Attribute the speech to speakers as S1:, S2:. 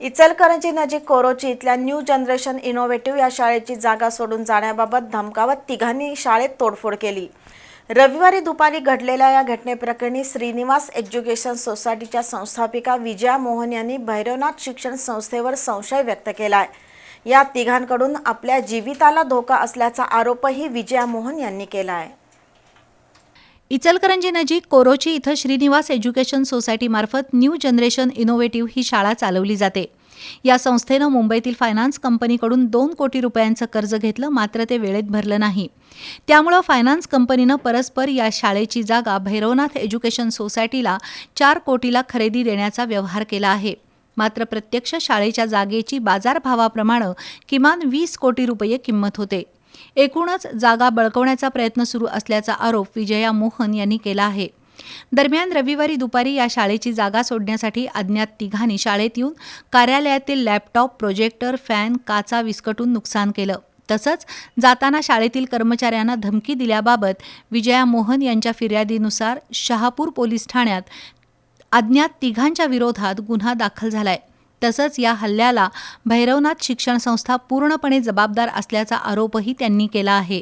S1: इचलकरंजी नजीक कोरोची इथल्या new generation innovative या शाळेची जागा सोडून जाण्याबाबत धमकावत तिघांनी शाळेत तोडफोड केली. रविवारी दुपारी घडलेल्या या घटनेप्रकरणी श्रीनिवास एज्युकेशन सोसायटीच्या संस्थापिका विजया मोहन यांनी भैरवनाथ शिक्षण संस्थेवर संशय व्यक्त केलाय. या तिघांकडून आपल्या जीविताला धोका असल्याचा आरोपही विजया मोहन यांनी केला आहे
S2: इचलकरंजी नजीक कोरोची इथं श्रीनिवास एज्युकेशन सोसायटीमार्फत न्यू जनरेशन इनोव्हेटिव्ह ही शाळा चालवली जाते. या संस्थेनं मुंबईतील फायनान्स कंपनीकडून दोन कोटी रुपयांचं कर्ज घेतलं मात्र ते वेळेत भरलं नाही. त्यामुळं फायनान्स कंपनीनं परस्पर या शाळेची जागा भैरवनाथ एज्युकेशन सोसायटीला चार कोटीला खरेदी देण्याचा व्यवहार केला आहे. मात्र प्रत्यक्ष शाळेच्या जागेची बाजारभावाप्रमाणे किमान वीस कोटी रुपये किंमत होते. एकूणच जागा बळकवण्याचा प्रयत्न सुरू असल्याचा आरोप विजया मोहन यांनी केला आहे. दरम्यान रविवारी दुपारी या शाळेची जागा सोडण्यासाठी अज्ञात तिघांनी शाळेत येऊन कार्यालयातील लॅपटॉप प्रोजेक्टर फॅन काचा विस्कटून नुकसान केलं. तसंच जाताना शाळेतील कर्मचाऱ्यांना धमकी दिल्याबाबत विजया मोहन यांच्या फिर्यादीनुसार शहापूर पोलीस ठाण्यात अज्ञात तिघांच्या विरोधात गुन्हा दाखल झालाय. तसंच या हल्ल्याला भैरवनाथ शिक्षण संस्था पूर्णपणे जबाबदार असल्याचा आरोपही त्यांनी केला आहे.